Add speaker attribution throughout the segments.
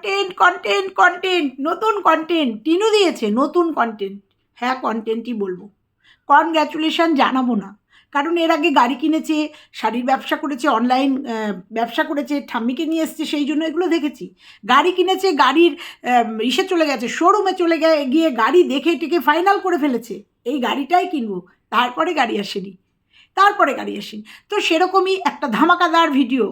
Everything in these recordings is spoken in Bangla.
Speaker 1: কন্টেন্ট কন্টেন্ট কন্টেন্ট নতুন কন্টেন্ট টিনু দিয়েছে নতুন কন্টেন্ট হ্যাঁ কন্টেন্টই বলব। কনগ্র্যাচুলেশন জানাব না। কারণ এর আগে গাড়ি কিনেছে, শাড়ির ব্যবসা করেছে অনলাইন ব্যবসা করেছে, ঠাম্মিকে নিয়ে এসছে, সেই জন্য এগুলো দেখেছি। গাড়ি কিনেছে, গাড়ির ইসে চলে গেছে শোরুমে চলে গিয়ে গাড়ি দেখে, টেকে ফাইনাল করে ফেলেছে। এই গাড়িটাই কিনবো। তারপরে গাড়ি আসেনি। তারপরে গাড়ি আসেনি। তো সেরকমই একটা ধামাকাদার ভিডিও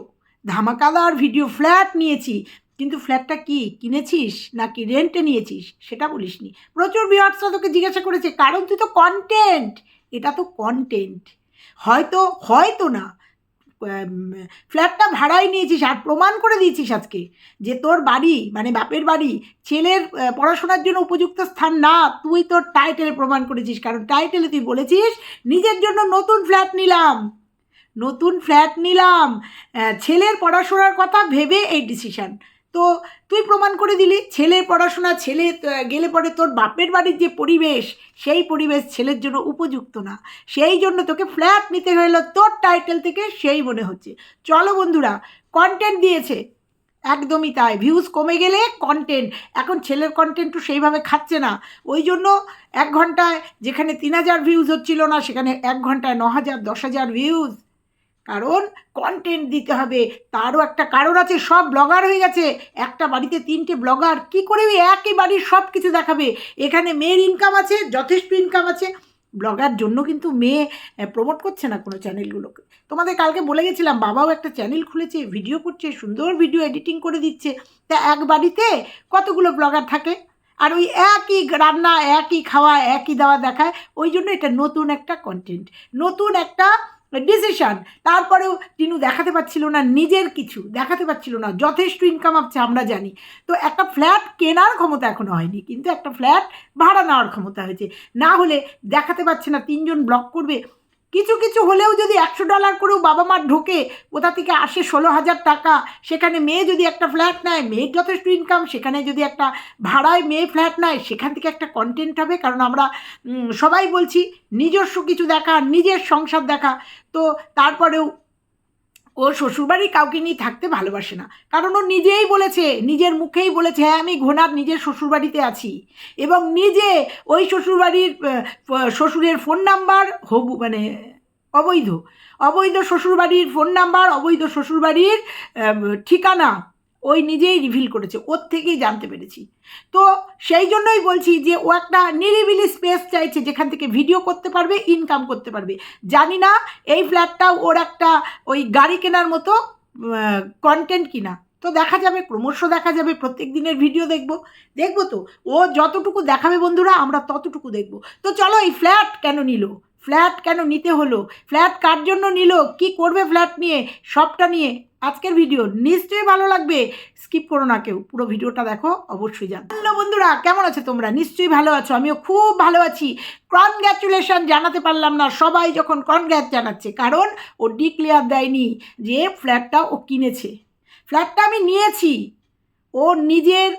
Speaker 1: ধামাকাদার ভিডিও ফ্ল্যাট নিয়েছি। কিন্তু ফ্ল্যাটটা কি? কিনেছিস? নাকি রেন্টে নিয়েছিস? সেটা বলিসনি। প্রচুর ভিউয়ার্সরা তোকে জিজ্ঞাসা করেছে, কারণ তুই তো কন্টেন্ট এটা তো কন্টেন্ট হয়তো হয়তো না। ফ্ল্যাটটা ভাড়ায় নিয়েছিস আর প্রমাণ করে দিয়েছিস আজকে যে তোর বাড়ি মানে বাপের বাড়ি, ছেলের পড়াশোনার জন্য উপযুক্ত স্থান না, তুই তোর টাইটেলে প্রমাণ করেছিস। কারণ টাইটেলে তুই বলেছিস, নিজের জন্য নতুন ফ্ল্যাট নিলাম। নতুন ফ্ল্যাট নিলাম। ছেলের পড়াশোনার কথা ভেবে এই ডিসিশন তো তুই প্রমাণ করে দিলি, ছেলের পড়াশোনা, ছেলে গেলে পরে তোর বাপের বাড়ির যে পরিবেশ, সেই পরিবেশ ছেলের জন্য উপযুক্ত না। সেই জন্য তোকে ফ্ল্যাট নিতে হলো তোর টাইটেল থেকে সেই মনে হচ্ছে। চলো বন্ধুরা কন্টেন্ট দিয়েছে। একদমই তাই ভিউজ কমে গেলে কন্টেন্ট এখন ছেলের কন্টেন্টও সেইভাবে খাচ্ছে না। ওই জন্য এক ঘন্টায় যেখানে তিন হাজার ভিউজ হচ্ছিল না, সেখানে এক ঘন্টায় ন হাজার, দশ হাজার ভিউজ কারণ কন্টেন্ট দিতে হবে। তারও একটা কারণ আছে, সব ব্লগার হয়ে গেছে। একটা বাড়িতে তিনটে ব্লগার কি করে ওই একই বাড়ির সব কিছু দেখাবে? এখানে মেয়ের ইনকাম আছে, যথেষ্ট ইনকাম আছে। ব্লগার জন্য কিন্তু মেয়ে প্রমোট করছে না কোনো চ্যানেলগুলোকে তোমাদের কালকে বলে গেছিলাম, বাবাও একটা চ্যানেল খুলেছে ভিডিও করছে, সুন্দর ভিডিও এডিটিং করে দিচ্ছে। তা এক বাড়িতে কতগুলো ব্লগার থাকে? আর ওই একই রান্না, একই খাওয়া, একই দাওয়া দেখায়, ওই জন্য এটা নতুন একটা কন্টেন্ট নতুন একটা ডিসিশন তারপরেও টিনু দেখাতে পারছিল না, নিজের কিছু দেখাতে পারছিল না, যথেষ্ট ইনকাম আছে আমরা জানি। তো একটা ফ্ল্যাট কেনার ক্ষমতা এখনও হয়নি, কিন্তু একটা ফ্ল্যাট ভাড়া নেওয়ার ক্ষমতা হয়েছে। না হলে দেখাতে পারছে না, তিনজন ব্লক করবে কিছু কিছু হলেও যদি একশো ডলার করেও বাবা মার ঢোকে, কোথা থেকে আসে ষোলো হাজার টাকা, সেখানে মেয়ে যদি একটা ফ্ল্যাট নেয়, মেয়ের যথেষ্ট ইনকাম সেখানে যদি একটা ভাড়ায় মেয়ে ফ্ল্যাট নেয়, সেখান থেকে একটা কন্টেন্ট হবে। কারণ আমরা সবাই বলছি, নিজস্ব কিছু দেখা, নিজের সংসার দেখা। তো তারপরেও ও শ্বশুরবাড়ি কাউকে নিয়ে থাকতে ভালোবাসে না। কারণ ও নিজেই বলেছে, নিজের মুখেই বলেছে হ্যাঁ আমি ঘোনার নিজের শ্বশুরবাড়িতে আছি। এবং নিজে ওই শ্বশুরবাড়ির শ্বশুরের ফোন নাম্বার হবু মানে অবৈধ। অবৈধ শ্বশুরবাড়ির ফোন নাম্বার অবৈধ শ্বশুরবাড়ির ঠিকানা ওই নিজেই রিভিল করেছে, ওর থেকেই জানতে পেরেছি। তো সেই জন্যই বলছি যে ও একটা নিরিবিলি স্পেস চাইছে যেখান থেকে ভিডিও করতে পারবে ইনকাম করতে পারবে। জানি না এই ফ্ল্যাটটাও ওর একটা ওই গাড়ি কেনার মতো কন্টেন্ট কিনা। তো দেখা যাবে, ক্রমশ দেখা যাবে, প্রত্যেক দিনের ভিডিও দেখব। দেখব তো, ও যতটুকু দেখাবে বন্ধুরা, আমরা ততটুকু দেখব। তো চলো এই ফ্ল্যাট কেন নিল? ফ্ল্যাট কেন নিতে হলো? ফ্ল্যাট কার জন্য নিল? কি করবে ফ্ল্যাট নিয়ে? সবটা নিয়ে আজকের ভিডিও নিশ্চয়ই ভালো লাগবে। স্কিপ করো না কেউ, পুরো ভিডিওটা দেখো, অবশ্যই জান হ্যালো বন্ধুরা, কেমন আছো তোমরা? নিশ্চয়ই ভালো আছো, আমিও খুব ভালো আছি। কনগ্র্যাচুলেশন জানাতে পারলাম না সবাই যখন কনগ্র্যাচ জানাচ্ছে, কারণ ও ডিক্লেয়ার দেয়নি যে ফ্ল্যাটটা ও কিনেছে। ফ্ল্যাটটা আমি নিয়েছি। ও নিজের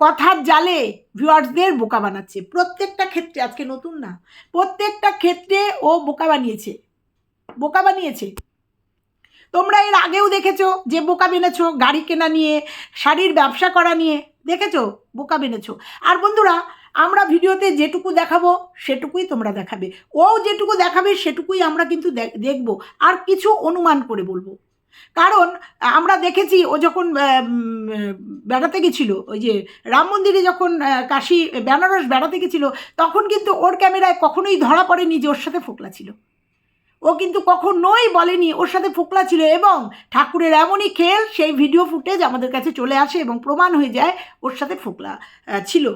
Speaker 1: কথার জালে ভিউয়ার্সদের বোকা বানাচ্ছে। প্রত্যেকটা ক্ষেত্রে, আজকে নতুন না, প্রত্যেকটা ক্ষেত্রে ও বোকা বানিয়েছে। বোকা বানিয়েছে। তোমরা এর আগেও দেখেছ যে বোকা বেনেছো গাড়ি কেনা নিয়ে, শাড়ির ব্যবসা করা নিয়ে। দেখেছ? বোকা বেনেছো। আর বন্ধুরা, আমরা ভিডিওতে যেটুকু দেখাবো, সেটুকুই তোমরা দেখাবে। ও যেটুকু দেখাবে, সেটুকুই আমরা কিন্তু দেখ- দেখব। আর কিছু অনুমান করে বলব। কারণ আমরা দেখেছি ও যখন বেড়াতে গেছিল, ওই যে রাম মন্দিরে যখন কাশী, বেনারস বেড়াতে গেছিল, তখন কিন্তু ওর ক্যামেরায় কখনোই ধরা পড়েনি যে ওর সাথে ফোকলা ছিল। ও কিন্তু কখনোই বলেনি ওর সাথে ফোকলা ছিল এবং ঠাকুরের এমনই খেল, সেই ভিডিও ফুটেজ আমাদের কাছে চলে আসে এবং প্রমাণ হয়ে যায় ওর সাথে ফোকলা ছিল।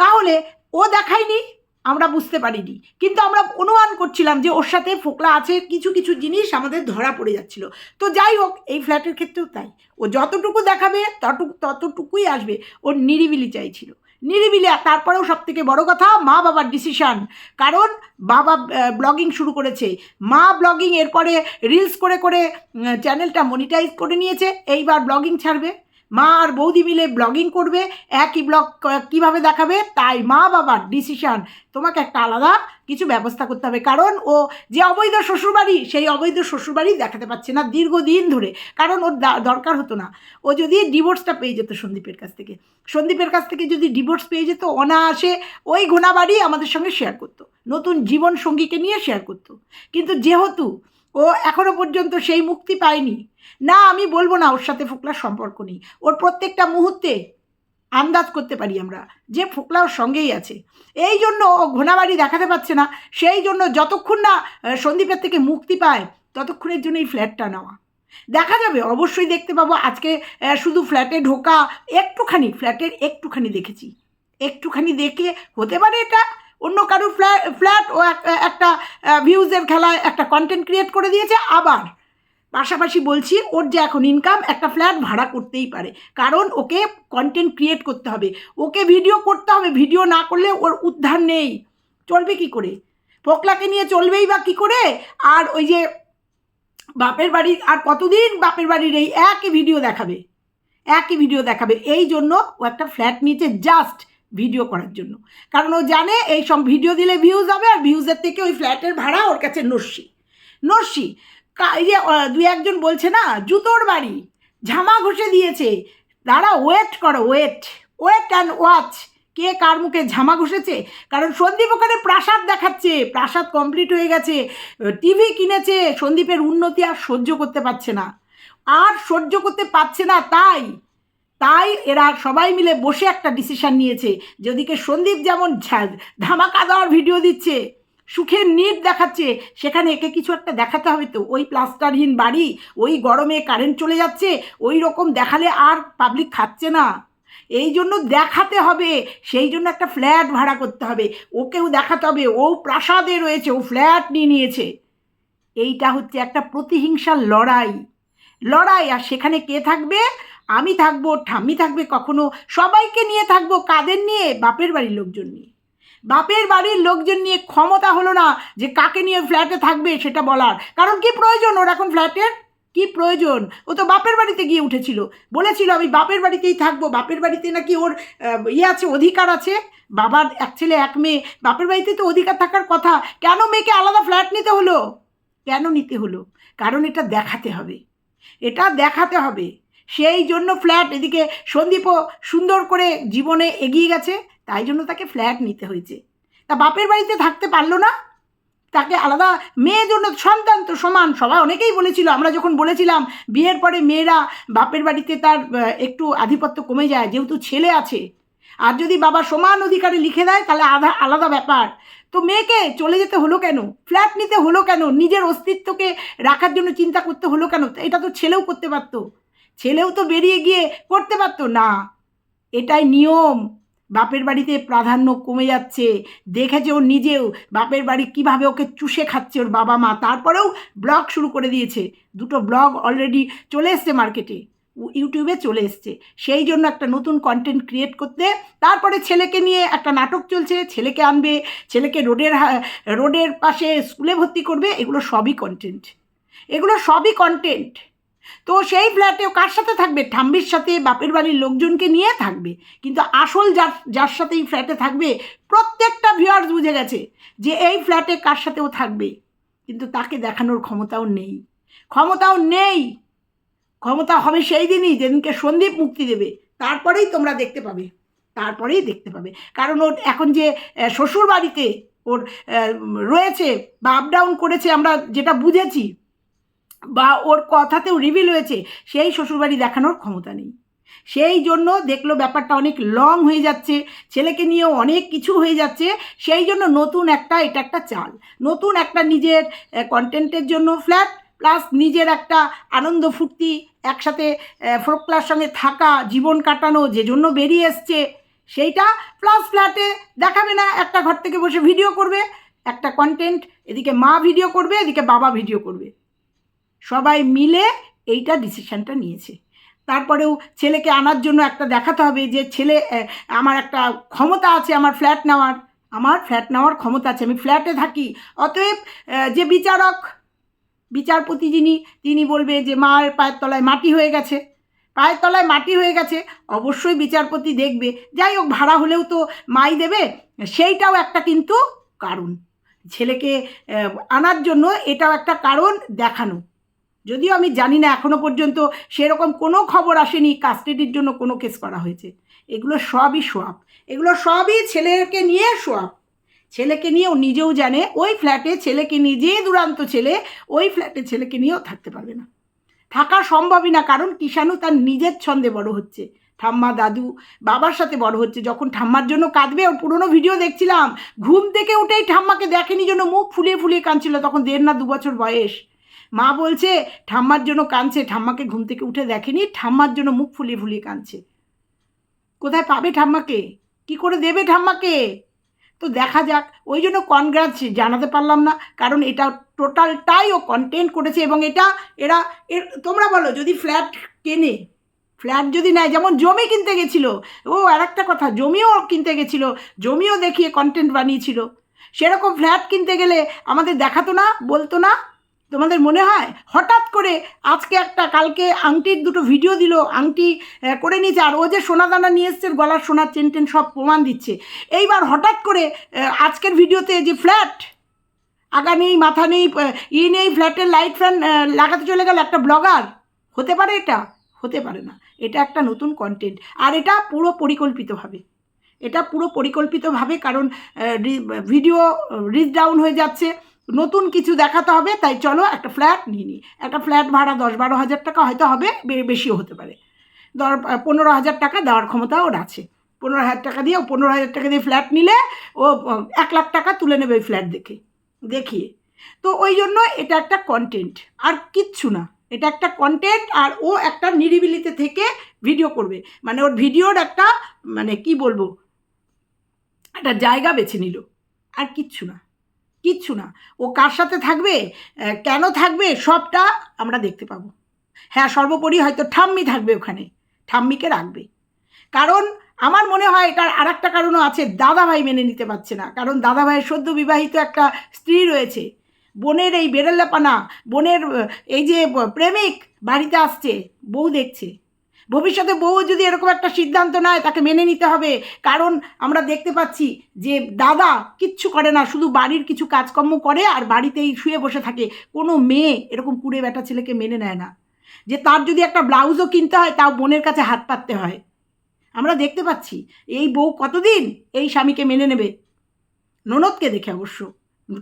Speaker 1: তাহলে ও দেখায়নি আমরা বুঝতে পারিনি। কিন্তু আমরা অনুমান করছিলাম যে ওর সাথে ফোকলা আছে, কিছু কিছু জিনিস আমাদের ধরা পড়ে যাচ্ছিল। তো যাই হোক, এই ফ্ল্যাটের ক্ষেত্রেও তাই। ও যতটুকু দেখাবে ততটুকু ততটুকুই আসবে ওর নিরিবিলি চাইছিল। নিরিবিলি তারপরেও সব থেকে বড় কথা, মা বাবার ডিসিশান কারণ বাবা ব্লগিং শুরু করেছে। মা ব্লগিং এরপরে রিলস করে করে চ্যানেলটা মনিটাইজ করে নিয়েছে। এইবার ব্লগিং ছাড়বে। মা আর বৌদি মিলে ব্লগিং করবে, একই ব্লগ কীভাবে দেখাবে? তাই মা বাবার ডিসিশন তোমাকে একটা আলাদা কিছু ব্যবস্থা করতে হবে। কারণ ও যে অবৈধ শ্বশুরবাড়ি, সেই অবৈধ শ্বশুরবাড়ি দেখাতে পারছে না দীর্ঘদিন ধরে। কারণ ওর দরকার হতো না। ও যদি ডিভোর্সটা পেয়ে যেত সন্দীপের কাছ থেকে। সন্দীপের কাছ থেকে যদি ডিভোর্স পেয়ে যেত, অনায়াসে ওই ঘোনাবাড়ি আমাদের সঙ্গে শেয়ার করতো। নতুন জীবন সঙ্গীকে নিয়ে শেয়ার করতো। কিন্তু যেহেতু ও এখনও পর্যন্ত সেই মুক্তি পায়নি। না, আমি বলব না ওর সাথে ফোকলার সম্পর্ক নেই। ওর প্রত্যেকটা মুহূর্তে আন্দাজ করতে পারি আমরা যে ফোকলা ওর সঙ্গেই আছে। এই জন্য ও ঘোনাবাড়ি দেখাতে পারছে না। সেই জন্য যতক্ষণ না সন্দীপের থেকে মুক্তি পায়, ততক্ষণের জন্য এই ফ্ল্যাটটা নেওয়া। দেখা যাবে, অবশ্যই দেখতে পাবো। আজকে শুধু ফ্ল্যাটে ঢোকা, একটুখানি, ফ্ল্যাটের একটুখানি দেখেছি। একটুখানি দেখে, হতে পারে এটা অন্য কারোর ফ্ল্যাট ফ্ল্যাট ও এক- একটা ভিউজের খেলায় একটা কন্টেন্ট ক্রিয়েট করে দিয়েছে, আবার পাশাপাশি বলছি ওর যে এখন ইনকাম একটা ফ্ল্যাট ভাড়া করতেই পারে। কারণ ওকে কন্টেন্ট ক্রিয়েট করতে হবে। ওকে ভিডিও করতে হবে ভিডিও না করলে ওর উদ্ধার নেই। চলবে কি করে? পোকলাকে নিয়ে চলবেই বা কী করে? আর ওই যে বাপের বাড়ি, আর কতদিন বাপের বাড়ির এই একই ভিডিও দেখাবে? একই ভিডিও দেখাবে। এই জন্য ও একটা ফ্ল্যাট নিচে জাস্ট ভিডিও করার জন্য। কারণ ও জানে এই সব ভিডিও দিলে ভিউজ হবে আর ভিউজের থেকে ওই ফ্ল্যাটের ভাড়া ওর কাছে নস্যি। নস্যি যে দুই একজন বলছে না, জুতোর বাড়ি, ঝামা ঘষে দিয়েছে। দাঁড়া ওয়েট করো ওয়েট ওয়েট অ্যান্ড ওয়াচ কে কার মুখে ঝামা ঘষেছে? কারণ সন্দীপ ওখানে প্রাসাদ দেখাচ্ছে, প্রাসাদ কমপ্লিট হয়ে গেছে টিভি কিনেছে, সন্দীপের উন্নতি আর সহ্য করতে পারছে না। আর সহ্য করতে পারছে না, তাই তাই এরা সবাই মিলে বসে একটা ডিসিশন নিয়েছে। যদিকে সন্দীপ যেমন ধামাকা দেওয়ার ভিডিও দিচ্ছে, সুখের নিট দেখাচ্ছে, সেখানে একে কিছু একটা দেখাতে হবে তো। ওই প্লাস্টারহীন বাড়ি, ওই গরমে কারেন্ট চলে যাচ্ছে, ওই রকম দেখালে আর পাবলিক খাচ্ছে না। এই জন্য দেখাতে হবে, সেই জন্য একটা ফ্ল্যাট ভাড়া করতে হবে। ওকেও দেখাতে হবে, ও প্রাসাদে রয়েছে, ও ফ্ল্যাট নিয়ে নিয়েছে। এইটা হচ্ছে একটা প্রতিহিংসার লড়াই। লড়াই, আর সেখানে কে থাকবে? আমি থাকব, ঠাম্মি থাকবে কখনো, সবাইকে নিয়ে থাকব কাদের নিয়ে? বাপের বাড়ির লোকজন নিয়ে। বাপের বাড়ির লোকজন নিয়ে ক্ষমতা হলো না যে কাকে নিয়ে ফ্ল্যাটে থাকবে সেটা বলার। কারণ কি প্রয়োজন ওর এখন ফ্ল্যাটের? কি প্রয়োজন? ও তো বাপের বাড়িতে গিয়ে উঠেছিল। বলেছিল, আমি বাপের বাড়িতেই থাকব। বাপের বাড়িতে নাকি ওর ইয়ে আছে, অধিকার আছে? বাবার এক ছেলে, এক মেয়ে। বাপের বাড়িতে তো অধিকার থাকার কথা। কেন মেয়েকে আলাদা ফ্ল্যাট নিতে হলো? কেন নিতে হলো? কারণ এটা দেখাতে হবে। এটা দেখাতে হবে। সেই জন্য ফ্ল্যাট এদিকে সন্দীপও সুন্দর করে জীবনে এগিয়ে গেছে, তাই জন্য তাকে ফ্ল্যাট নিতে হয়েছে। তা বাপের বাড়িতে থাকতে পারল না? তাকে আলাদা মেয়ের জন্য সন্তান তো সমান, সবাই অনেকেই বলেছিল, আমরা যখন বলেছিলাম বিয়ের পরে মেয়েরা বাপের বাড়িতে তার একটু আধিপত্য কমে যায়, যেহেতু ছেলে আছে, আর যদি বাবা সমান অধিকারে লিখে দেয়, তাহলে আধা, আলাদা ব্যাপার। তো মেয়েকে চলে যেতে হলো কেন? ফ্ল্যাট নিতে হলো কেন? নিজের অস্তিত্বকে রাখার জন্য চিন্তা করতে হলো কেন? এটা তো ছেলেও করতে পারতো। ছেলেও তো বেরিয়ে গিয়ে করতে পারতো না। এটাই নিয়ম। বাপের বাড়িতে প্রাধান্য কমে যাচ্ছে। দেখেছে ও নিজেও বাপের বাড়ি কীভাবে ওকে চুষে খাচ্ছে ওর বাবা মা। তারপরেও ব্লগ শুরু করে দিয়েছে। দুটো ব্লগ অলরেডি চলে এসছে মার্কেটে। ইউটিউবে চলে এসছে। সেই জন্য একটা নতুন কন্টেন্ট ক্রিয়েট করতে। তারপরে ছেলেকে নিয়ে একটা নাটক চলছে। ছেলেকে আনবে। ছেলেকে রোডের রোডের পাশে স্কুলে ভর্তি করবে। এগুলো সবই কন্টেন্ট এগুলো সবই কন্টেন্ট তো সেই ফ্ল্যাটে কার সাথে থাকবে? ঠাম্বির সাথে, বাপের বাড়ির লোকজনকে নিয়ে থাকবে। কিন্তু আসল যার যার সাথে এই ফ্ল্যাটে থাকবে, প্রত্যেকটা ভিউয়ার্স বুঝে গেছে যে এই ফ্ল্যাটে কার সাথেও থাকবে। কিন্তু তাকে দেখানোর ক্ষমতাও নেই। ক্ষমতাও নেই! ক্ষমতা হবে সেই দিনই, যেদিনকে সন্দীপ মুক্তি দেবে। তারপরেই তোমরা দেখতে পাবে। তারপরেই দেখতে পাবে। কারণ ওর এখন যে শ্বশুর বাড়িতে ওর রয়েছে বা আপ ডাউন করেছে আমরা যেটা বুঝেছি বা ওর কথাতেও রিভিল হয়েছে, সেই শ্বশুরবাড়ি দেখানোর ক্ষমতা নেই। সেই জন্য দেখল ব্যাপারটা অনেক লং হয়ে যাচ্ছে, ছেলেকে নিয়েও অনেক কিছু হয়ে যাচ্ছে, সেই জন্য নতুন একটা, এটা একটা চাল। নতুন একটা নিজের কন্টেন্টের জন্য ফ্ল্যাট প্লাস নিজের একটা আনন্দ ফুর্তি, একসাথে ফোকলার সঙ্গে থাকা, জীবন কাটানো, যে জন্য বেরিয়ে এসছে, সেইটা প্লাস ফ্ল্যাটে দেখাবে না, একটা ঘর থেকে বসে ভিডিও করবে, একটা কন্টেন্ট এদিকে মা ভিডিও করবে, এদিকে বাবা ভিডিও করবে। সবাই মিলে এইটা ডিসিশনটা নিয়েছে। তারপরেও ছেলেকে আনার জন্য একটা দেখাতে হবে যে ছেলে আমার একটা ক্ষমতা আছে আমার ফ্ল্যাট নেওয়ার। আমার ফ্ল্যাট নেওয়ার ক্ষমতা আছে, আমি ফ্ল্যাটে থাকি। অতএব যে বিচারক, বিচারপতি যিনি, তিনি বলবে যে মায়ের পায়ের তলায় মাটি হয়ে গেছে। পায়ের তলায় মাটি হয়ে গেছে, অবশ্যই বিচারপতি দেখবে। যাই হোক, ভাড়া হলেও তো মাই দেবে, সেইটাও একটা কিন্তু কারণ। ছেলেকে আনার জন্য এটাও একটা কারণ দেখানো। যদিও আমি জানি না এখনও পর্যন্ত সেরকম কোনো খবর আসেনি কাস্টাডির জন্য কোনো কেস করা হয়েছে। এগুলো সবই সোয়াব। এগুলো সবই ছেলেকে নিয়ে সোয়াব। ছেলেকে নিয়ে ও নিজেও জানে, ওই ফ্ল্যাটে ছেলেকে নিজে দুরান্ত ছেলে, ওই ফ্ল্যাটে ছেলেকে নিয়েও থাকতে পারবে না। থাকা সম্ভবই না, কারণ কিষাণু তার নিজের ছন্দে বড় হচ্ছে। ঠাম্মা দাদু বাবার সাথে বড় হচ্ছে। যখন ঠাম্মার জন্য কাঁদবে, ওর পুরোনো ভিডিও দেখছিলাম। ঘুম থেকে উঠেই ঠাম্মাকে দেখেনি জন্য মুখ ফুলিয়ে ফুলিয়ে কাঁদছিল। তখন দেড় না দু বছর বয়স। মা বলছে, ঠাম্মার জন্য কাঁদছে, ঠাম্মাকে ঘুম থেকে উঠে দেখেনি, ঠাম্মার জন্য মুখ ফুলিয়ে ফুলিয়ে কাঁদছে। কোথায় পাবে ঠাম্মাকে? কি করে দেবে ঠাম্মাকে? তো দেখা যাক, ওই জন্য কনগ্রাস জানাতে পারলাম না, কারণ এটা টোটালটাই ও কন্টেন্ট করেছে এবং এটা এরা এর তোমরা বলো, যদি ফ্ল্যাট কেনে ফ্ল্যাট যদি নেয়, যেমন জমি কিনতে গেছিল, ও আর একটা কথা, জমিও কিনতে গেছিল, জমিও দেখিয়ে কন্টেন্ট বানিয়েছিল, সেরকম ফ্ল্যাট কিনতে গেলে আমাদের দেখাতো না, বলতো না তোমাদের মনে হয়? হঠাৎ করে আজকে একটা, কালকে আংটির দুটো ভিডিও দিল। আংটি করে নিয়েছে। আর ও যে সোনা দানা নিয়ে এসছে, গলার সোনার চেন টেন সব প্রমাণ দিচ্ছে। এইবার হঠাৎ করে আজকের ভিডিওতে যে ফ্ল্যাট আগা নেই মাথা নেই ই নেই ফ্ল্যাটের লাইট ফ্যান লাগাতে চলে গেল একটা ব্লগার হতে পারে এটা? হতে পারে না। এটা একটা নতুন কন্টেন্ট আর এটা পুরো পরিকল্পিতভাবে। এটা পুরো পরিকল্পিতভাবে কারণ ভিডিও রিচ ডাউন হয়ে যাচ্ছে। নতুন কিছু দেখাতে হবে, তাই চলো একটা ফ্ল্যাট নিয়ে নিই। একটা ফ্ল্যাট ভাড়া দশ বারো হাজার টাকা হয়তো হবে বেশিও হতে পারে। দর পনেরো হাজার টাকা দেওয়ার ক্ষমতা ওর আছে। পনেরো হাজার টাকা দিয়ে ও পনেরো হাজার টাকা দিয়ে ফ্ল্যাট নিলে ও এক লাখ টাকা তুলে নেবে ওই ফ্ল্যাট দেখে, দেখিয়ে। তো ওই জন্য এটা একটা কন্টেন্ট আর কিচ্ছু না। এটা একটা কন্টেন্ট আর ও একটা নিরিবিলিতে থেকে ভিডিও করবে। মানে ওর ভিডিওর একটা মানে কি বলব, একটা জায়গা বেছে নিল। আর কিচ্ছু না। কিচ্ছু না। ও কার সাথে থাকবে? কেন থাকবে? সবটা আমরা দেখতে পাবো। হ্যাঁ সর্বোপরি হয়তো ঠাম্মি থাকবে ওখানে। ঠাম্মিকে রাখবে। কারণ আমার মনে হয় এটার আর একটা কারণও আছে, দাদাভাই মেনে নিতে পারছে না। কারণ দাদাভাইয়ের সদ্য বিবাহিত একটা স্ত্রী রয়েছে। বোনের এই বেরেল্লাপানা বোনের এই যে প্রেমিক বাড়িতে আসছে, বউ দেখছে। ভবিষ্যতে বউ যদি এরকম একটা সিদ্ধান্ত নেয়, তাকে মেনে নিতে হবে। কারণ আমরা দেখতে পাচ্ছি যে দাদা কিচ্ছু করে না, শুধু বাড়ির কিছু কাজকর্ম করে আর বাড়িতেই শুয়ে বসে থাকে। কোনো মেয়ে এরকম কুড়ে বেটা ছেলেকে মেনে নেয় না। যে তার যদি একটা ব্লাউজও কিনতে হয়, তাও বোনের কাছে হাত পাততে হয়। আমরা দেখতে পাচ্ছি, এই বউ কতদিন এই স্বামীকে মেনে নেবে? ননদকে দেখে অবশ্য।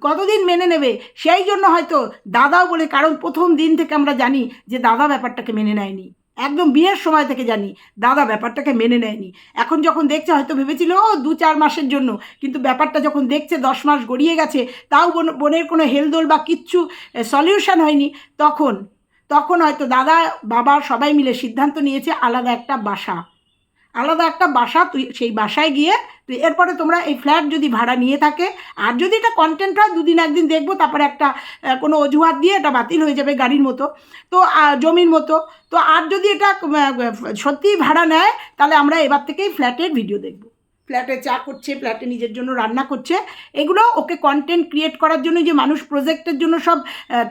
Speaker 1: কতদিন মেনে নেবে? সেই জন্য হয়তো দাদাও বলে, কারণ প্রথম দিন থেকে আমরা জানি যে দাদা ব্যাপারটাকে মেনে নেয়নি। একদম বিয়ের সময় থেকে জানি। দাদা ব্যাপারটাকে মেনে নেয়নি। এখন যখন দেখছে, হয়তো ভেবেছিল, ও, দু চার মাসের জন্য। কিন্তু ব্যাপারটা যখন দেখছে, দশ মাস গড়িয়ে গেছে, তাও বোন- বোনের কোনো হেলদোল বা কিচ্ছু সলিউশন হয়নি। তখন তখন হয়তো দাদা, বাবা সবাই মিলে সিদ্ধান্ত নিয়েছে, আলাদা একটা বাসা। আলাদা একটা বাসা তুই, সেই বাসায় গিয়ে তুই, এরপরে তোমরা এই ফ্ল্যাট যদি ভাড়া নিয়ে থাকে, আর যদি এটা কন্টেন্ট হয়, দুদিন একদিন দেখব, তারপরে একটা কোনো অজুহাত দিয়ে এটা বাতিল হয়ে যাবে গাড়ির মতো। তো জমির মতো। তো, আর যদি এটা সত্যিই ভাড়া নেয়, তাহলে আমরা এবার থেকেই ফ্ল্যাটের ভিডিও দেখব। ফ্ল্যাটে চা করছে ফ্ল্যাটে নিজের জন্য রান্না করছে। এগুলো ওকে কন্টেন্ট ক্রিয়েট করার জন্য যে মানুষ প্রজেক্টের জন্য সব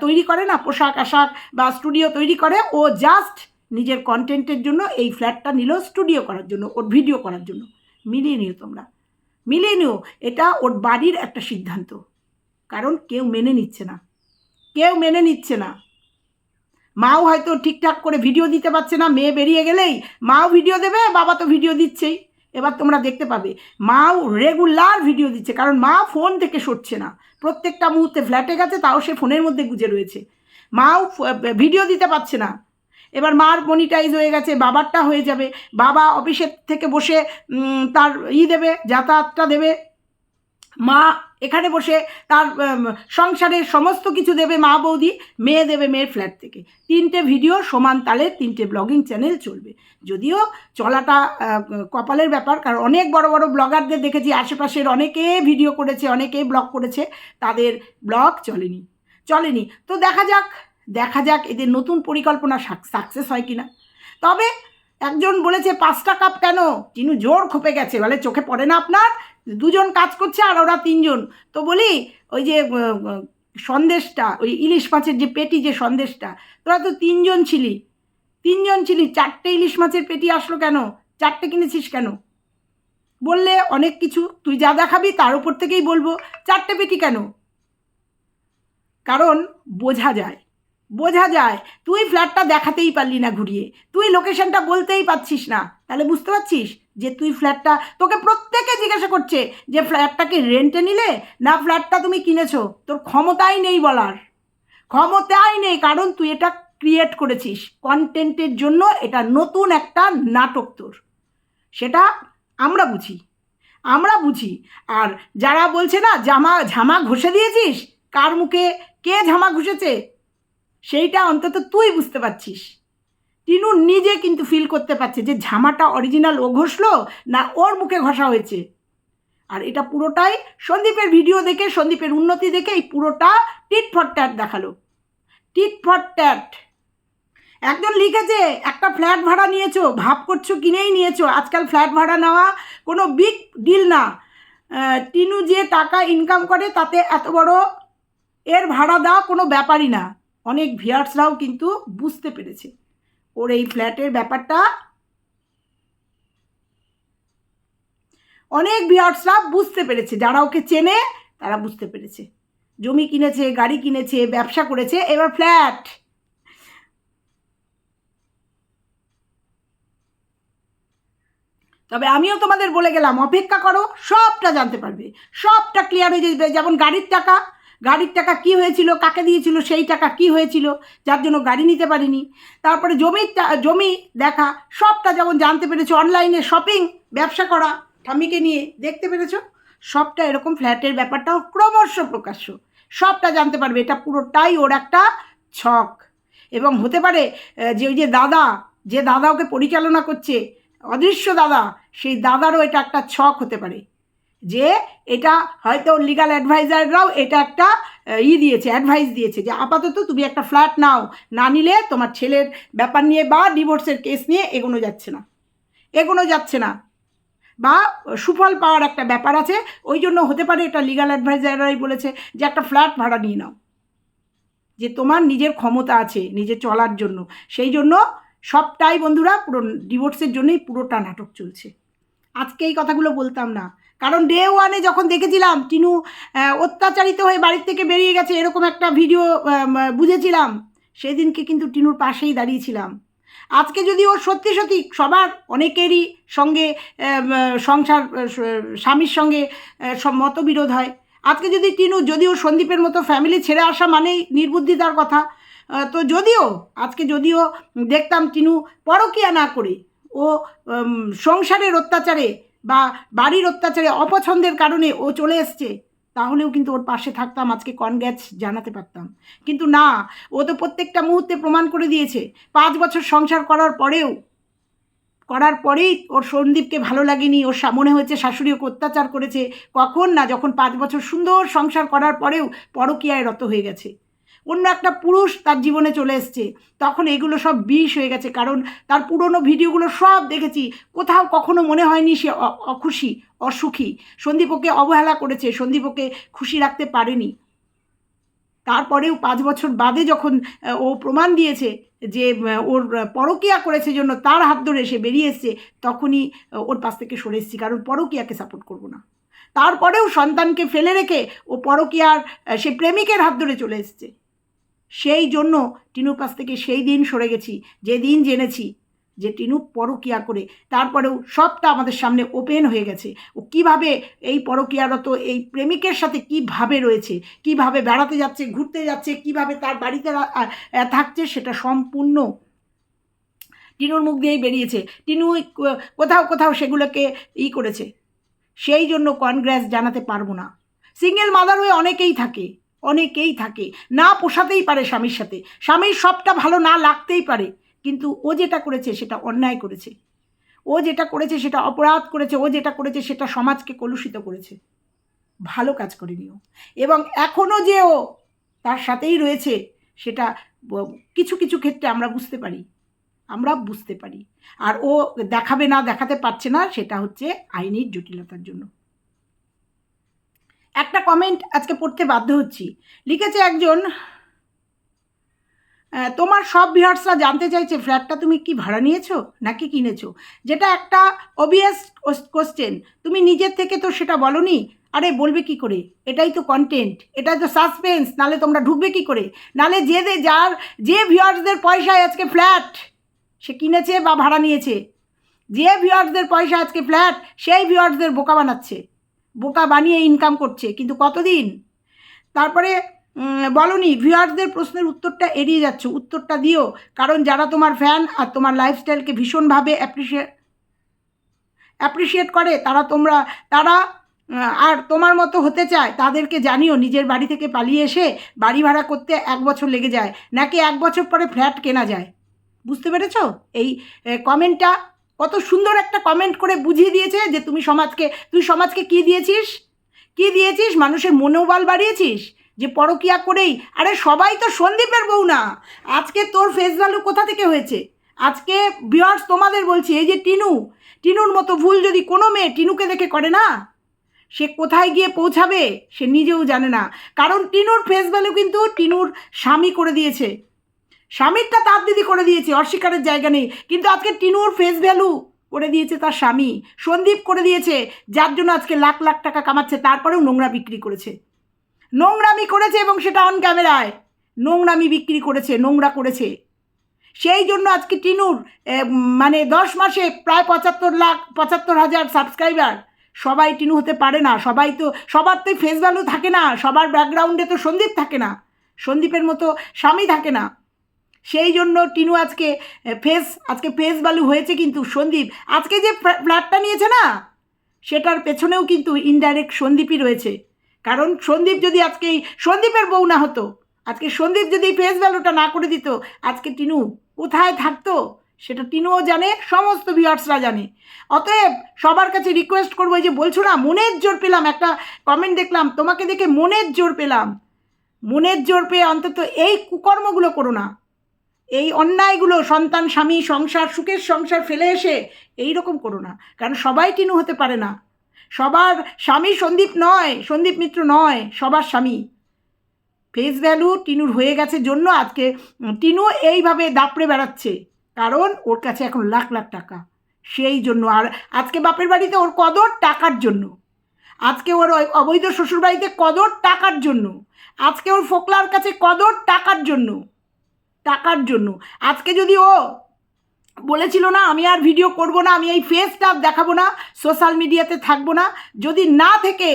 Speaker 1: তৈরি করে না, পোশাক আশাক বা স্টুডিও তৈরি করে, ও জাস্ট নিজের কন্টেন্টের জন্য এই ফ্ল্যাটটা নিল স্টুডিও করার জন্য, ওর ভিডিও করার জন্য। মিলিয়ে নিও তোমরা। মিলিয়ে নিও, এটা ওর বাড়ির একটা সিদ্ধান্ত। কারণ কেউ মেনে নিচ্ছে না। কেউ মেনে নিচ্ছে না। মাও হয়তো ঠিকঠাক করে ভিডিও দিতে পারছে না, মেয়ে বেরিয়ে গেলেই মাও ভিডিও দেবে, বাবা তো ভিডিও দিচ্ছেই। এবার তোমরা দেখতে পাবে, মাও রেগুলার ভিডিও দিচ্ছে, কারণ মা ফোন থেকে সরছে না। প্রত্যেকটা মুহূর্তে ফ্ল্যাটে গেছে, তাও সে ফোনের মধ্যে গুজে রয়েছে। মাও ভিডিও দিতে পারছে না। এবার মার মনিটাইজ হয়ে গেছে, বাবারটা হয়ে যাবে। বাবা অফিসের থেকে বসে তার ই দেবে, যাতায়াতটা দেবে। মা এখানে বসে তার সংসারের সমস্ত কিছু দেবে মা বৌদি, মেয়ে দেবে মেয়ের ফ্ল্যাট থেকে। তিনটে ভিডিও সমান তালে তিনটে ব্লগিং চ্যানেল চলবে। যদিও চলাটা কপালের ব্যাপার, কারণ অনেক বড় বড় ব্লগারদের দেখেছি, আশেপাশের অনেকে ভিডিও করেছে, অনেকে ব্লগ করেছে, তাদের ব্লগ চলেনি চলেনি। তো দেখা যাক দেখা যাক এদের নতুন পরিকল্পনা সাকসেস হয় কিনা। তবে একজন বলেছে, পাঁচটা কাপ কেন? চিনু জোর খপে গেছে, বলে, চোখে পড়ে না আপনার? দুজন কাজ করছে আর ওরা তিনজন। তো বলি, ওই যে সন্দেশটা, ওই ইলিশ মাছের যে পেটি, যে সন্দেশটা, তোরা তো তিনজন ছিলি। তিনজন ছিলি, চারটে ইলিশ মাছের পেটি আসলো কেন? চারটে কিনেছিস কেন? বললে অনেক কিছু, তুই যা দেখাবি তার উপর থেকেই বলব, চারটে পেটি কেন? কারণ বোঝা যায়। বোঝা যায়, তুই ফ্ল্যাটটা দেখাতেই পারলি না ঘুরিয়ে। তুই লোকেশনটা বলতেই পারছিস না। তাহলে বুঝতে পারছিস যে তুই ফ্ল্যাটটা, তোকে প্রত্যেকে জিজ্ঞাসা করছে যে ফ্ল্যাটটাকে রেন্টে নিলে না ফ্ল্যাটটা তুমি কিনেছো? তোর ক্ষমতাই নেই বলার। ক্ষমতাই নেই, কারণ তুই এটা ক্রিয়েট করেছিস। কন্টেন্টের জন্য এটা নতুন একটা নাটক তোর। সেটা আমরা বুঝি। আমরা বুঝি। আর যারা বলছে না, জামা, ঝামা ঘষে দিয়েছিস? কার মুখে কে ঝামা ঘষেছে? সেইটা অন্তত তুই বুঝতে পারছিস। টিনু নিজে কিন্তু ফিল করতে পারছে যে ঝামাটা অরিজিনাল ও ঘষলো না ওর মুখে ঘষা হয়েছে। আর এটা পুরোটাই সন্দীপের ভিডিও দেখে, সন্দীপের উন্নতি দেখে এই পুরোটা টিট ফর ট্যাট দেখাল। টিট ফর ট্যাট একজন লিখেছে, একটা ফ্ল্যাট ভাড়া নিয়েছো, ভাব করছ, কিনেই নিয়েছো, আজকাল ফ্ল্যাট ভাড়া নেওয়া কোনো বিগ ডিল না। টিনু যে টাকা ইনকাম করে তাতে এত বড় এর ভাড়া দেওয়া কোনো ব্যাপারই না। অনেক ভিয়ার্সরাও কিন্তু বুঝতে পেরেছে। ওর এই ফ্ল্যাটের ব্যাপারটা অনেক ভিয়ার্সরা বুঝতে পেরেছে। যারা ওকে চেনে, তারা বুঝতে পেরেছে। জমি কিনেছে, গাড়ি কিনেছে, ব্যবসা করেছে, এবার ফ্ল্যাট। তবে আমিও তোমাদের বলে গেলাম, অপেক্ষা করো, সবটা জানতে পারবে। সবটা ক্লিয়ার হয়ে যাবে যেমন গাড়ির টাকা গাড়ির টাকা কি হয়েছিল, কাকে দিয়েছিল, সেই টাকা কি হয়েছিল, যার জন্য গাড়ি নিতে পারিনি। তারপরে জমির জমি দেখা, সবটা যেমন জানতে পেরেছ অনলাইনে শপিং ব্যবসা করা ঠামিকে নিয়ে, দেখতে পেরেছ? সবটা এরকম ফ্ল্যাটের ব্যাপারটাও ক্রমশ প্রকাশ্য। সবটা জানতে পারবে, এটা পুরোটাই ওর একটা ছক। এবং হতে পারে যে ওই যে দাদা যে দাদা ওকে পরিচালনা করছে, অদৃশ্য দাদা, সেই দাদারও এটা একটা ছক হতে পারে। যে এটা হয়তো লিগাল অ্যাডভাইজাররাও এটা একটা ই দিয়েছে অ্যাডভাইস দিয়েছে যে আপাতত তুমি একটা ফ্ল্যাট নাও, না নিলে তোমার ছেলের ব্যাপার নিয়ে বা ডিভোর্সের কেস নিয়ে এগোনো যাচ্ছে না। এগোনো যাচ্ছে না। বা সুফল পাওয়ার একটা ব্যাপার আছে, ওই জন্য হতে পারে এটা লিগাল অ্যাডভাইজাররাই বলেছে যে একটা ফ্ল্যাট ভাড়া নিয়ে নাও। যে তোমার নিজের ক্ষমতা আছে, নিজে চলার জন্য। সেই জন্য সবটাই বন্ধুরা পুরো ডিভোর্সের জন্যই পুরোটা নাটক চলছে। আজকে এই কথাগুলো বলতাম না। কারণ ডে ওয়ানে যখন দেখেছিলাম টিনু অত্যাচারিত হয়ে বাড়ির থেকে বেরিয়ে গেছে এরকম একটা ভিডিও বুঝেছিলাম, সেদিনকে কিন্তু টিনুর পাশেই দাঁড়িয়েছিলাম। আজকে যদি ও সত্যি সত্যি সবার অনেকেরই সঙ্গে সংসার স্বামীর সঙ্গে মতবিরোধ হয়, আজকে যদি টিনু যদিও সন্দীপের মতো ফ্যামিলি ছেড়ে আসা মানেই নির্বুদ্ধিতার কথা তো যদিও, আজকে যদিও দেখতাম টিনু পরকিয়া না করে, ও সংসারের অত্যাচারে বা বাড়ির অত্যাচারে অপছন্দের কারণে ও চলে এসছে, তাহলেও কিন্তু ওর পাশে থাকতাম, আজকে কনগ্যাচ জানাতে পারতাম। কিন্তু না, ও তো প্রত্যেকটা মুহূর্তে প্রমাণ করে দিয়েছে, পাঁচ বছর সংসার করার পরেও, করার পরেই ওর সন্দীপকে ভালো লাগেনি, ওর মনে হয়েছে শাশুড়ি ওকে অত্যাচার করেছে, কখন না যখন পাঁচ বছর সুন্দর সংসার করার পরেও পরকীয়ায় রত হয়ে গেছে। অন্য একটা পুরুষ তার জীবনে চলে এসছে। তখন এগুলো সব বিষ হয়ে গেছে, কারণ তার পুরনো ভিডিওগুলো সব দেখেছি। কোথাও কখনো মনে হয়নি সে অখুশি, অসুখী। সন্দীপকে অবহেলা করেছে সন্দীপকে খুশি রাখতে পারেনি। তারপরেও পাঁচ বছর বাদে যখন ও প্রমাণ দিয়েছে যে ওর পরকীয়া করেছে জন্য তার হাত ধরে সে বেরিয়ে এসছে, তখনই ওর পাশ থেকে সরে এসেছি, কারণ পরকীয়াকে সাপোর্ট করব না। তারপরেও সন্তানকে ফেলে রেখে ও পরকীয়ার সে প্রেমিকের হাত ধরে চলে এসছে। সেই জন্য টিনুর কাছ থেকে সেই দিন সরে গেছি যেদিন জেনেছি যে টিনু পরকিয়া করে, তারপরেও সবটা আমাদের সামনে ওপেন হয়ে গেছে। ও কীভাবে এই পরকিয়ারত এই প্রেমিকের সাথে কীভাবে রয়েছে, কীভাবে বেড়াতে যাচ্ছে, ঘুরতে যাচ্ছে, কীভাবে তার বাড়িতে থাকছে সেটা সম্পূর্ণ টিনুর মুখ দিয়েই বেরিয়েছে। টিনু কোথাও কোথাও সেগুলোকে ই করেছে। সেই জন্য কনগ্রেস জানাতে পারব না। সিঙ্গেল মাদার হয়ে অনেকেই থাকে। অনেকেই থাকে। না পোষাতেই পারে স্বামীর সাথে। স্বামীর সবটা ভালো না লাগতেই পারে। কিন্তু ও যেটা করেছে সেটা অন্যায় করেছে। ও যেটা করেছে সেটা অপরাধ করেছে। ও যেটা করেছে সেটা সমাজকে কলুষিত করেছে। ভালো কাজ করেনি ও। এবং এখনও যে ও তার সাথেই রয়েছে সেটা কিছু কিছু ক্ষেত্রে আমরা বুঝতে পারি। আমরা বুঝতে পারি। আর ও দেখাবে না, দেখাতে পারছে না, সেটা হচ্ছে আইনের জটিলতার জন্য। একটা কমেন্ট আজকে পড়তে বাধ্য হচ্ছি। লিখেছে একজন তোমার সব ভিউয়ার্সরা জানতে চাইছে ফ্ল্যাটটা তুমি কি ভাড়া নিয়েছো নাকি কিনেছো? যেটা একটা অবভিয়াস কোশ্চেন তুমি নিজের থেকে তো সেটা বলনি। আরে, বলবে কি করে? এটাই তো কন্টেন্ট এটাই তো সাসপেন্স নালে তোমরা ঢুকবে কি করে? নালে যে যার যে ভিউয়ার্সদের পয়সায় আজকে ফ্ল্যাট সে কিনেছে বা ভাড়া নিয়েছে, যে ভিউয়ার্সদের পয়সা আজকে ফ্ল্যাট সেই ভিউয়ার্সদের বোকা বানাচ্ছে। বোকা বানিয়ে ইনকাম করছে, কিন্তু কতদিন? তারপরে বলনি ভিউয়ার্সদের প্রশ্নের উত্তরটা এড়িয়ে যাচ্ছ, উত্তরটা দিও, কারণ যারা তোমার ফ্যান আর তোমার লাইফস্টাইলকে ভীষণভাবে অ্যাপ্রিসিয়েট অ্যাপ্রিসিয়েট করে, তারা তোমরা, তারা আর তোমার মতো হতে চায়, তাদেরকে জানিও, নিজের বাড়ি থেকে পালিয়ে এসে বাড়ি ভাড়া করতে এক বছর লেগে যায়, নাকি এক বছর পরে ফ্ল্যাট কেনা যায়? বুঝতে পেরেছ? এই কমেন্টটা কত সুন্দর একটা কমেন্ট করে বুঝিয়ে দিয়েছে যে তুমি সমাজকে, তুই সমাজকে কি দিয়েছিস? কি দিয়েছিস? মানুষের মনোবল বাড়িয়েছিস? যে পরকিয়া করেই। আরে সবাই তো সন্দীপের বউ না। আজকে তোর ফেস ভ্যালু কোথা থেকে হয়েছে? আজকে বিয়ার্স তোমাদের বলছি, এই যে টিনু, টিনুর মতো ভুল যদি কোনো মেয়ে টিনুকে দেখে করে না, সে কোথায় গিয়ে পৌঁছাবে সে নিজেও জানে না। কারণ টিনুর ফেস ভ্যালু কিন্তু টিনুর স্বামী করে দিয়েছে। স্বামীরটা তার দিদি করে দিয়েছে, অস্বীকারের জায়গা নেই। কিন্তু আজকে টিনুর ফেস ভ্যালু করে দিয়েছে তার স্বামী। সন্দীপ করে দিয়েছে, যার জন্য আজকে লাখ লাখ টাকা কামাচ্ছে, তারপরেও নোংরা বিক্রি করেছে। নোংরামি করেছে এবং সেটা অন ক্যামেরায় নোংরামি বিক্রি করেছে, নোংরা করেছে। সেই জন্য আজকে টিনুর মানে দশ মাসে প্রায় পঁচাত্তর লাখ, পঁচাত্তর হাজার সাবস্ক্রাইবার সবাই টিনু হতে পারে না, সবাই তো, সবার তো ফেস ভ্যালু থাকে না, সবার ব্যাকগ্রাউন্ডে তো সন্দীপ থাকে না। সন্দীপের মতো স্বামী থাকে না। সেই জন্য টিনু আজকে ফেস আজকে ফেস ভ্যালু হয়েছে কিন্তু সন্দীপ। আজকে যে ফ্ল্যাটটা নিয়েছে না, সেটার পেছনেও কিন্তু ইনডাইরেক্ট সন্দীপই রয়েছে। কারণ সন্দীপ যদি আজকে সন্দীপের বউ না হতো, আজকে সন্দীপ যদি ফেস ভ্যালুটা না করে দিত, আজকে টিনু কোথায় থাকতো, সেটা টিনুও জানে, সমস্ত ভিউয়ার্সরা জানে। অতএব সবার কাছে রিকোয়েস্ট করব যে বলছো না, মনের জোর পেলাম। একটা কমেন্ট দেখলাম, তোমাকে দেখে মনের জোর পেলাম। মনের জোর পেয়ে অন্তত এই কুকর্মগুলো করো না। এই অন্যায়গুলো সন্তান, স্বামী, সংসার, সুখের সংসার ফেলে এসে এই রকম করো না। কারণ সবাই টিনু হতে পারে না। সবার স্বামী সন্দীপ নয়, সন্দীপ মিত্র নয়, সবার স্বামী। ফেস ভ্যালু টিনুর হয়ে গেছে জন্য আজকে টিনু এইভাবে দাপড়ে বেড়াচ্ছে। কারণ ওর কাছে এখন লাখ লাখ টাকা। সেই জন্য আর আজকে বাপের বাড়িতে ওর কদর টাকার জন্য। আজকে ওর অবৈধ শ্বশুরবাড়িতে কদর টাকার জন্য। আজকে ওর ফোকলার কাছে কদর টাকার জন্য। টাকার জন্য। আজকে যদি ও বলেছিল না, আমি আর ভিডিও করব না, আমি এই ফেসটা দেখাবো না সোশ্যাল মিডিয়াতে থাকব না, যদি না থেকে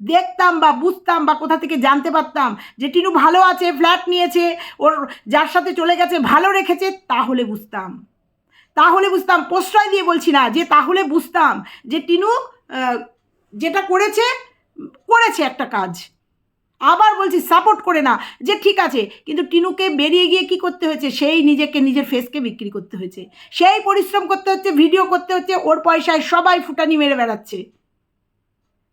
Speaker 1: দেখতাম বা বুঝতাম বা কোথা থেকে জানতে পারতাম যে টিনু ভালো আছে ফ্ল্যাট নিয়েছে, ওর যার সাথে চলে গেছে, ভালো রেখেছে, তাহলে বুঝতাম। তাহলে বুঝতাম, প্রশ্রয় দিয়ে বলছি না, যে তাহলে বুঝতাম যে টিনু যেটা করেছে করেছে একটা কাজ। আবার বলছি সাপোর্ট করে না। যে ঠিক আছে, কিন্তু টিনুকে বেরিয়ে গিয়ে কি করতে হয়েছে? সেই নিজেকে, নিজের ফেসকে বিক্রি করতে হয়েছে। সেই পরিশ্রম করতে হচ্ছে ভিডিও করতে হচ্ছে, ওর পয়সায় সবাই ফুটানি মেরে বেড়াচ্ছে।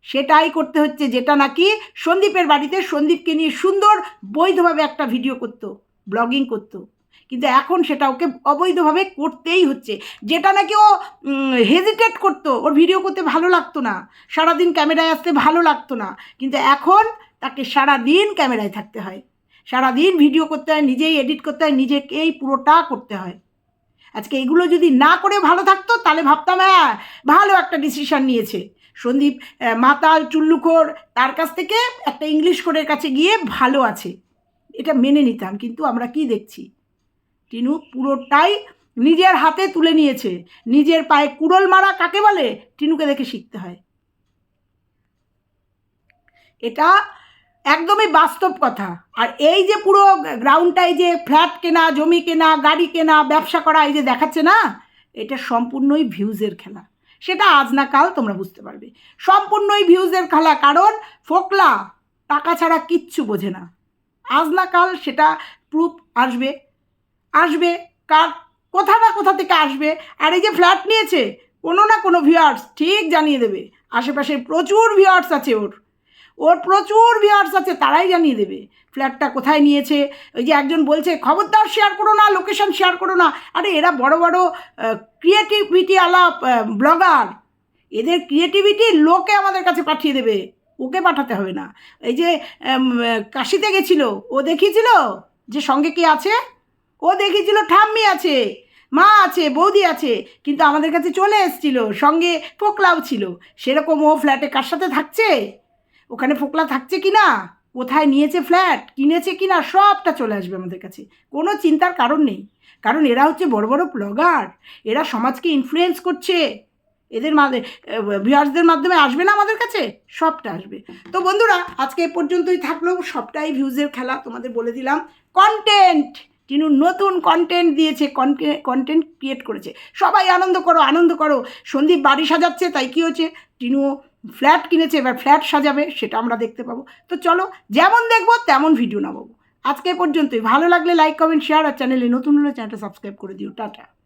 Speaker 1: সেটাই করতে হচ্ছে, যেটা নাকি সন্দীপের বাড়িতে সন্দীপকে নিয়ে সুন্দর, বৈধভাবে একটা ভিডিও করতো ব্লগিং করতো। কিন্তু এখন সেটা ওকে অবৈধভাবে করতেই হচ্ছে। যেটা নাকি ও হেজিটেট করতো, ওর ভিডিও করতে ভালো লাগতো না। সারাদিন ক্যামেরায় আসতে ভালো লাগতো না। কিন্তু এখন তাকে সারাদিন ক্যামেরায় থাকতে হয়। সারাদিন ভিডিও করতে হয়, নিজেই এডিট করতে হয়, নিজেকেই পুরোটা করতে হয়। আজকে এগুলো যদি না করে ভালো থাকতো, তাহলে ভাবতাম হ্যাঁ ভালো একটা ডিসিশন নিয়েছে। সন্দীপ মাতাল, চুল্লুখোর, তার কাছ থেকে একটা ইংলিশ কোডের কাছে গিয়ে ভালো আছে। এটা মেনে নিতাম, কিন্তু আমরা কি দেখছি? টিনু পুরোটাই নিজের হাতে তুলে নিয়েছে। নিজের পায়ে কুড়োল মারা কাকে বলে? টিনুকে দেখে শিখতে হয়। এটা একদমই বাস্তব কথা। আর এই যে পুরো গ্রাউন্ডটাই যে ফ্ল্যাট কেনা, জমি কেনা, গাড়ি কেনা, ব্যবসা করা, এই যে দেখাচ্ছে না, এটা সম্পূর্ণই ভিউজের খেলা। সেটা আজ না কাল তোমরা বুঝতে পারবে। সম্পূর্ণই ভিউজের খেলা, কারণ ফোকলা টাকা ছাড়া কিচ্ছু বোঝে না। আজ না কাল সেটা প্রুফ আসবে। আসবে কার, কোথা না কোথা থেকে আসবে। আর এই যে ফ্ল্যাট নিয়েছে, কোনো না কোনো ভিউয়ার্স ঠিক জানিয়ে দেবে। আশেপাশে প্রচুর ভিউয়ার্স আছে ওর। ওর প্রচুর ভিউয়ার্স আছে, তারাই জানিয়ে দেবে। ফ্ল্যাটটা কোথায় নিয়েছে? ওই যে একজন বলছে, খবরদার শেয়ার করো না লোকেশন শেয়ার করো না। আরে এরা বড় বড় ক্রিয়েটিভিটি আলা ব্লগার এদের ক্রিয়েটিভিটি লোকে আমাদের কাছে পাঠিয়ে দেবে। ওকে পাঠাতে হবে না। এই যে কাশিতে গেছিল, ও দেখিয়েছিল? যে সঙ্গে কে আছে? ও দেখিয়েছিল, ঠাম্মি আছে, মা আছে, বৌদি আছে। কিন্তু আমাদের কাছে চলে এসেছিল, সঙ্গে ফোকলাও ছিল। সেরকম ও ফ্ল্যাটে কার সাথে থাকছে? ওখানে ফোকলা থাকছে কি না কোথায় নিয়েছে ফ্ল্যাট? কিনেছে কি না সবটা চলে আসবে আমাদের কাছে। কোনো চিন্তার কারণ নেই। কারণ এরা হচ্ছে বড় বড় ব্লগার এরা সমাজকে ইনফ্লুয়েন্স করছে। এদের ভিউয়ার্সদের মাধ্যমে আসবে না আমাদের কাছে? সবটা আসবে। তো বন্ধুরা, আজকে এ পর্যন্তই থাকল। সবটাই ভিউজের খেলা তোমাদের বলে দিলাম। কন্টেন্ট টিনু নতুন কন্টেন্ট দিয়েছে কন্টেন্ট ক্রিয়েট করেছে। সবাই আনন্দ করো আনন্দ করো। সন্দীপ বাড়ি সাজাচ্ছে, তাই কী হচ্ছে টিনু ফ্ল্যাট কিনেছে, এবার ফ্ল্যাট সাজাবে, সেটা আমরা দেখতে পাবো। তো চলো, যেমন দেখব, তেমন ভিডিও নামাবো। আজকে পর্যন্তই। ভালো লাগলে লাইক কমেন্ট শেয়ার আর চ্যানেলে নতুন হলে চ্যানেলটা সাবস্ক্রাইব করে দিও। টাটা।